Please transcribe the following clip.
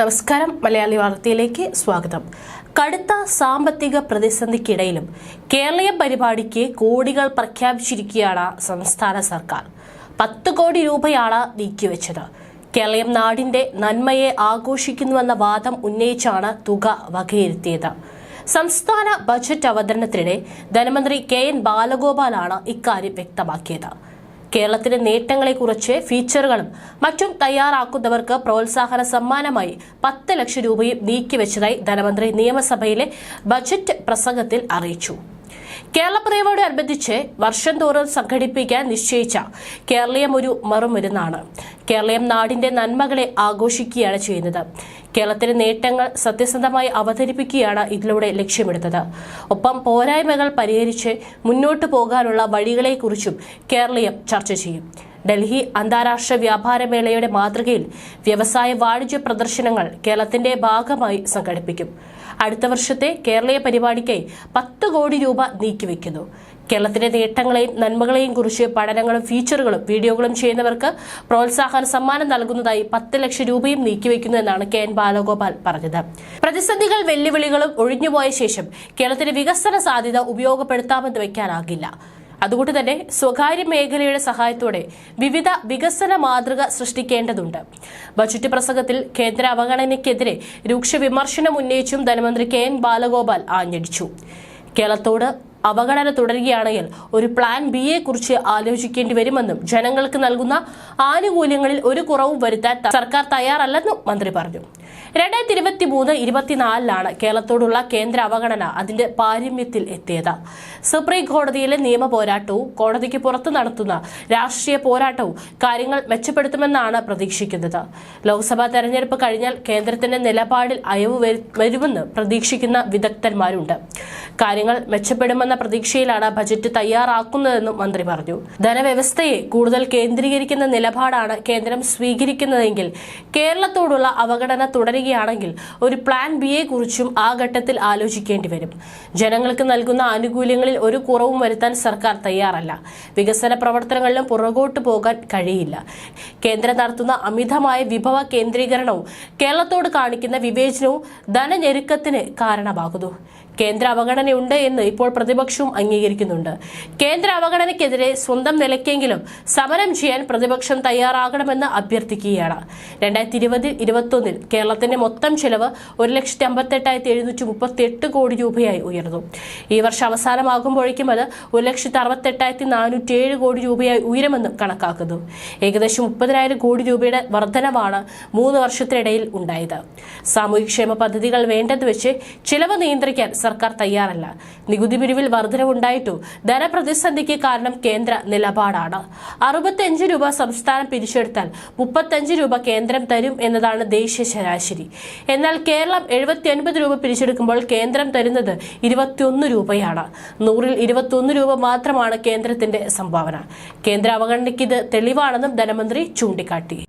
നമസ്കാരം. മലയാളി വാർത്തയിലേക്ക് സ്വാഗതം. കടുത്ത സാമ്പത്തിക പ്രതിസന്ധിക്കിടയിലും കേരളീയ പരിപാടിക്ക് കോടികൾ പ്രഖ്യാപിച്ചിരിക്കുകയാണ് സംസ്ഥാന സർക്കാർ. പത്ത് കോടി രൂപയാണ് നീക്കിവെച്ചത്. കേരളീയം നാടിന്റെ നന്മയെ ആഘോഷിക്കുന്നുവെന്ന വാദം ഉന്നയിച്ചാണ് തുക വകയിരുത്തിയത്. സംസ്ഥാന ബജറ്റ് അവതരണത്തിനിടെ ധനമന്ത്രി കെ എൻ ബാലഗോപാലാണ് ഇക്കാര്യം വ്യക്തമാക്കിയത്. കേരളത്തിന്റെ നേട്ടങ്ങളെക്കുറിച്ച് ഫീച്ചറുകളും മറ്റും തയ്യാറാക്കുന്നവർക്ക് പ്രോത്സാഹന സമ്മാനമായി പത്ത് ലക്ഷം രൂപയും നീക്കിവെച്ചതായി ധനമന്ത്രി നിയമസഭയിലെ ബജറ്റ് പ്രസംഗത്തിൽ അറിയിച്ചു. കേരളപ്പിറവോടനുബന്ധിച്ച് വർഷം തോറും സംഘടിപ്പിക്കാൻ നിശ്ചയിച്ച കേരളീയം ഒരു മറുമരുന്നാണ്. കേരളീയം നാടിന്റെ നന്മകളെ ആഘോഷിക്കുകയാണ് ചെയ്യുന്നത്. കേരളത്തിന്റെ നേട്ടങ്ങൾ സത്യസന്ധമായി അവതരിപ്പിക്കുകയാണ് ഇതിലൂടെ ലക്ഷ്യമിടുന്നത്. ഒപ്പം പോരായ്മകൾ പരിഹരിച്ച് മുന്നോട്ടു പോകാനുള്ള വഴികളെക്കുറിച്ചും കേരളീയം ചർച്ച ചെയ്യും. ഡൽഹി അന്താരാഷ്ട്ര വ്യാപാര മേളയുടെ മാതൃകയിൽ വ്യവസായ വാണിജ്യ പ്രദർശനങ്ങൾ കേരളത്തിന്റെ ഭാഗമായി സംഘടിപ്പിക്കും. അടുത്ത വർഷത്തെ കേരളീയ പരിപാടിക്കായി പത്ത് കോടി രൂപ നീക്കിവെക്കുന്നു. കേരളത്തിന്റെ നേട്ടങ്ങളെയും നന്മകളെയും കുറിച്ച് പഠനങ്ങളും ഫീച്ചറുകളും വീഡിയോകളും ചെയ്യുന്നവർക്ക് പ്രോത്സാഹന സമ്മാനം നൽകുന്നതായി പത്ത് ലക്ഷം രൂപയും നീക്കിവെക്കുന്നു എന്നാണ് കെ എൻ ബാലഗോപാൽ പറഞ്ഞത്. പ്രതിസന്ധികൾ വെല്ലുവിളികളും ഒഴിഞ്ഞുപോയ ശേഷം കേരളത്തിന്റെ വികസന സാധ്യത ഉപയോഗപ്പെടുത്താമെന്ന് വയ്ക്കാനാകില്ല. അതുകൊണ്ട് തന്നെ സ്വകാര്യ മേഖലയുടെ സഹായത്തോടെ വിവിധ വികസന മാതൃക സൃഷ്ടിക്കേണ്ടതുണ്ട്. ബജറ്റ് പ്രസംഗത്തിൽ കേന്ദ്ര അവഗണനയ്ക്കെതിരെ രൂക്ഷ വിമർശനം ഉന്നയിച്ചും ധനമന്ത്രി കെ എൻ ബാലഗോപാൽ ആഞ്ഞടിച്ചു. കേരളത്തോട് അവഗണന തുടരുകയാണെങ്കിൽ ഒരു പ്ലാൻ ബിയെ കുറിച്ച് ആലോചിക്കേണ്ടി വരുമെന്നും ജനങ്ങൾക്ക് നൽകുന്ന ആനുകൂല്യങ്ങളിൽ ഒരു കുറവും വരുത്താൻ സർക്കാർ തയ്യാറല്ലെന്നും മന്ത്രി പറഞ്ഞു. രണ്ടായിരത്തി ഇരുപത്തി മൂന്ന് ഇരുപത്തിനാലിലാണ് കേരളത്തോടുള്ള കേന്ദ്ര അവഗണന അതിന്റെ പാരമ്യത്തിൽ എത്തിയത്. സുപ്രീം കോടതിയിലെ നിയമ പോരാട്ടവും കോടതിക്ക് പുറത്ത് നടത്തുന്ന രാഷ്ട്രീയ പോരാട്ടവും കാര്യങ്ങൾ മെച്ചപ്പെടുത്തുമെന്നാണ് പ്രതീക്ഷിക്കുന്നത്. ലോക്സഭാ തെരഞ്ഞെടുപ്പ് കഴിഞ്ഞാൽ കേന്ദ്രത്തിന്റെ നിലപാടിൽ അയവ് വരുമെന്ന് പ്രതീക്ഷിക്കുന്ന വിദഗ്ധന്മാരുണ്ട്. കാര്യങ്ങൾ മെച്ചപ്പെടുമെന്ന പ്രതീക്ഷയിലാണ് ബജറ്റ് തയ്യാറാക്കുന്നതെന്നും മന്ത്രി പറഞ്ഞു. ധനവ്യവസ്ഥയെ കൂടുതൽ കേന്ദ്രീകരിക്കുന്ന നിലപാടാണ് കേന്ദ്രം സ്വീകരിക്കുന്നതെങ്കിൽ കേരളത്തോടുള്ള അവഗണന തുടരുകയാണെങ്കിൽ ഒരു പ്ലാൻ ബിയെ കുറിച്ചും ആ ഘട്ടത്തിൽ ആലോചിക്കേണ്ടി വരും. ജനങ്ങൾക്ക് നൽകുന്ന ആനുകൂല്യങ്ങളിൽ ഒരു കുറവും വരുത്താൻ സർക്കാർ തയ്യാറല്ല. വികസന പ്രവർത്തനങ്ങളിലും പുറകോട്ട് പോകാൻ കഴിയില്ല. കേന്ദ്രം നടത്തുന്ന അമിതമായ വിഭവ കേന്ദ്രീകരണവും കേരളത്തോട് കാണിക്കുന്ന വിവേചനവും ധനഞെരുക്കത്തിന് കാരണമാകുന്നു. കേന്ദ്ര അവഗണനയുണ്ട് എന്ന് ഇപ്പോൾ പ്രതിപക്ഷവും അംഗീകരിക്കുന്നുണ്ട്. കേന്ദ്ര അവഗണനയ്ക്കെതിരെ സ്വന്തം നിലയ്ക്കെങ്കിലും സമരം ചെയ്യാൻ പ്രതിപക്ഷം തയ്യാറാകണമെന്ന് അഭ്യർത്ഥിക്കുകയാണ്. രണ്ടായിരത്തി ഇരുപത് ഇരുപത്തൊന്നിൽ കേരളത്തിന്റെ മൊത്തം ചെലവ് ഒരു ലക്ഷത്തി അമ്പത്തെട്ടായിരത്തി എഴുന്നൂറ്റി മുപ്പത്തി എട്ട് കോടി രൂപയായി ഉയർന്നു. ഈ വർഷം അവസാനമാകുമ്പോഴേക്കും അത് ഒരു ലക്ഷത്തി അറുപത്തെട്ടായിരത്തി നാനൂറ്റി ഏഴ് കോടി രൂപയായി ഉയരുമെന്ന് കണക്കാക്കുന്നു. ഏകദേശം മുപ്പതിനായിരം കോടി രൂപയുടെ വർധനവാണ് മൂന്ന് വർഷത്തിനിടയിൽ ഉണ്ടായത്. സാമൂഹ്യക്ഷേമ പദ്ധതികൾ വേണ്ടെന്ന് വെച്ച് ചിലവ് നിയന്ത്രിക്കാൻ സർക്കാർ തയ്യാറല്ല. നികുതി പിരിവിൽ വർധനവുണ്ടായിട്ടു. ധനപ്രതിസന്ധിക്ക് കാരണം കേന്ദ്ര നിലപാടാണ്. അറുപത്തിയഞ്ച് രൂപ സംസ്ഥാനം പിരിച്ചെടുത്താൽ മുപ്പത്തഞ്ച് രൂപ കേന്ദ്രം തരും എന്നതാണ് ദേശീയ ശരാശരി. എന്നാൽ കേരളം എഴുപത്തിയൊൻപത് രൂപ പിരിച്ചെടുക്കുമ്പോൾ കേന്ദ്രം തരുന്നത് ഇരുപത്തിയൊന്ന് രൂപയാണ്. നൂറിൽ ഇരുപത്തിയൊന്ന് രൂപ മാത്രമാണ് കേന്ദ്രത്തിന്റെ സംഭാവന. കേന്ദ്ര ഇത് തെളിവാണെന്നും ധനമന്ത്രി ചൂണ്ടിക്കാട്ടി.